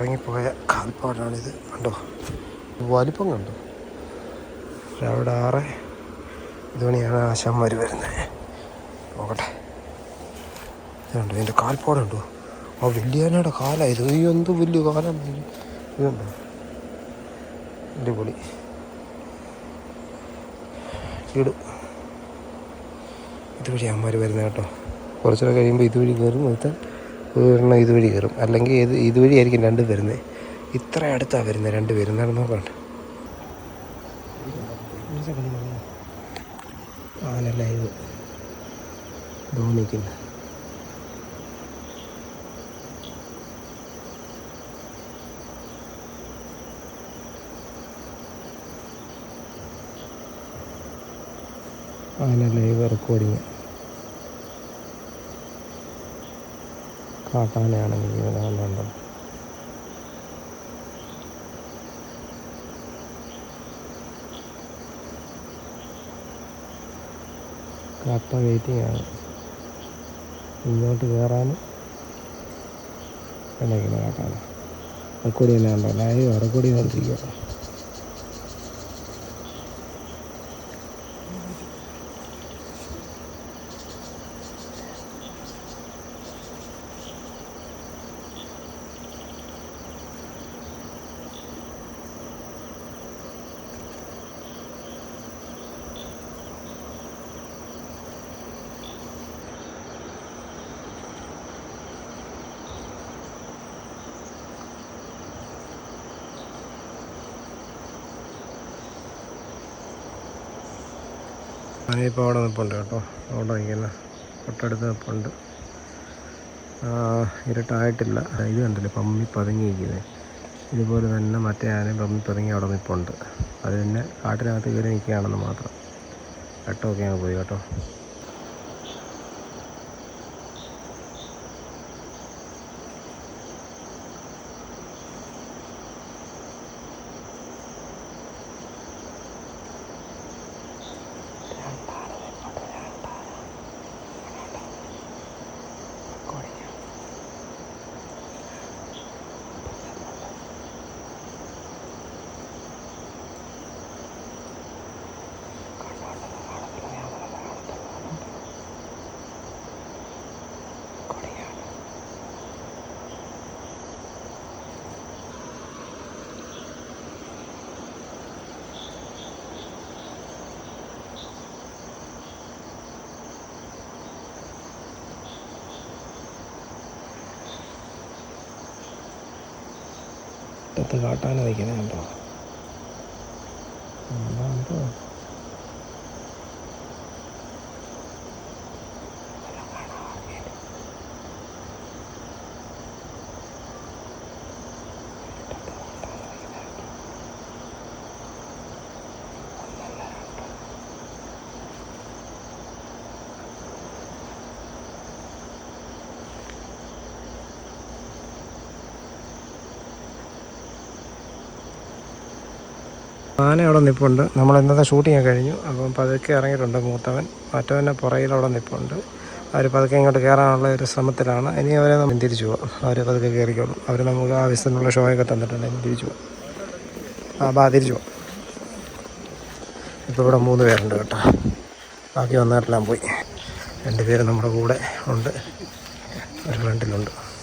ഇറങ്ങിപ്പോയ കാൽപ്പാടാണിത്. കണ്ടോ? വലിപ്പം കണ്ടോ രാവിലെ ആറ് ഇതുമണിയാണ് ആശാന്മാർ വരുന്നത് പോകട്ടെ. ഇതുണ്ട് ഇതിന്റെ കാൽപ്പാടുണ്ടോ? ആ വലിയാനയുടെ കാലായത് ഈ എന്ത് വലിയ കാലം ഇതുണ്ടോ? അടിപൊളി. ഇട്. ഇതുവഴി അമ്മമാർ വരുന്നത് കേട്ടോ. കുറച്ചുകൂടെ കഴിയുമ്പോൾ ഇതുവഴി കയറും ഒരുത്തൻ ഒരെണ്ണം ഇതുവഴി കയറും. അല്ലെങ്കിൽ ഇത് ഇതുവഴി ആയിരിക്കും രണ്ടും വരുന്നത് ഇത്ര അടുത്താണ് വരുന്നത് രണ്ട് പേരും. എന്താണ് നോക്കണ്ട? ഇത് ധോണിക്കുന്നു ആന ലൈവ് റെക്കോർഡിങ് കാട്ടാനയാണെങ്കിൽ ഇങ്ങനെ കണ്ടുണ്ടോ കാട്ട വെയിറ്റിംഗ് ആണ്. ഇങ്ങോട്ട് കയറാനും കണ്ടിരിക്കുന്ന കാട്ടാന. റെക്കോർഡ് തന്നെ കണ്ടോ? ലൈവ് റെക്കോർഡ് ചെയ്തുകൊണ്ടിരിക്കുക ഞാനിപ്പോൾ അവിടെ നിൽപ്പുണ്ട് കേട്ടോ. അവിടെ നിൽക്കുന്ന തൊട്ടടുത്ത് നിൽപ്പുണ്ട് ഇരുട്ടായിട്ടില്ല. ഇത് കണ്ടില്ലേ പമ്മി പതുങ്ങിയിരിക്കുന്നത് ഇതുപോലെ തന്നെ മറ്റേ ആനയും പമ്മി പതുങ്ങി അവിടെ നിൽപ്പുണ്ട് അത് തന്നെ കാട്ടിനകത്ത് കയറി നിൽക്കുകയാണെന്ന് മാത്രം. വെട്ടമൊക്കെ അങ്ങ് പോയി കേട്ടോ. മുറ്റത്ത് കാട്ടാന നിൽക്കുന്നത് കണ്ടോ? എന്താണ്ടോ ആന അവിടെ നിൽപ്പുണ്ട് നമ്മൾ ഇന്നത്തെ ഷൂട്ടിങ് കഴിഞ്ഞു. അപ്പം പതുക്കെ ഇറങ്ങിയിട്ടുണ്ട് മൂത്തവൻ. മറ്റവന്റെ പുറയിൽ അവിടെ നിൽപ്പുണ്ട് അവർ പതുക്കെ ഇങ്ങോട്ട് കയറാനുള്ള ഒരു ശ്രമത്തിലാണ്. ഇനി അവരെ നമ്മൾ തിരിച്ചു പോകാം അവർ പതുക്കെ കയറിക്കോളും. അവർ നമുക്ക് ആവശ്യത്തിനുള്ള ഷോയൊക്കെ തന്നിട്ടുണ്ട്. ഇനി തിരിച്ചു പോകാം ആ ബാ തിരിച്ചു പോകാം ഇപ്പോൾ ഇവിടെ മൂന്ന് പേരുണ്ട് കേട്ടോ. ബാക്കി വന്നിട്ടെല്ലാം പോയി. രണ്ട് പേര് നമ്മുടെ കൂടെ ഉണ്ട്. ഒരു ഫ്രണ്ടിലുണ്ട്.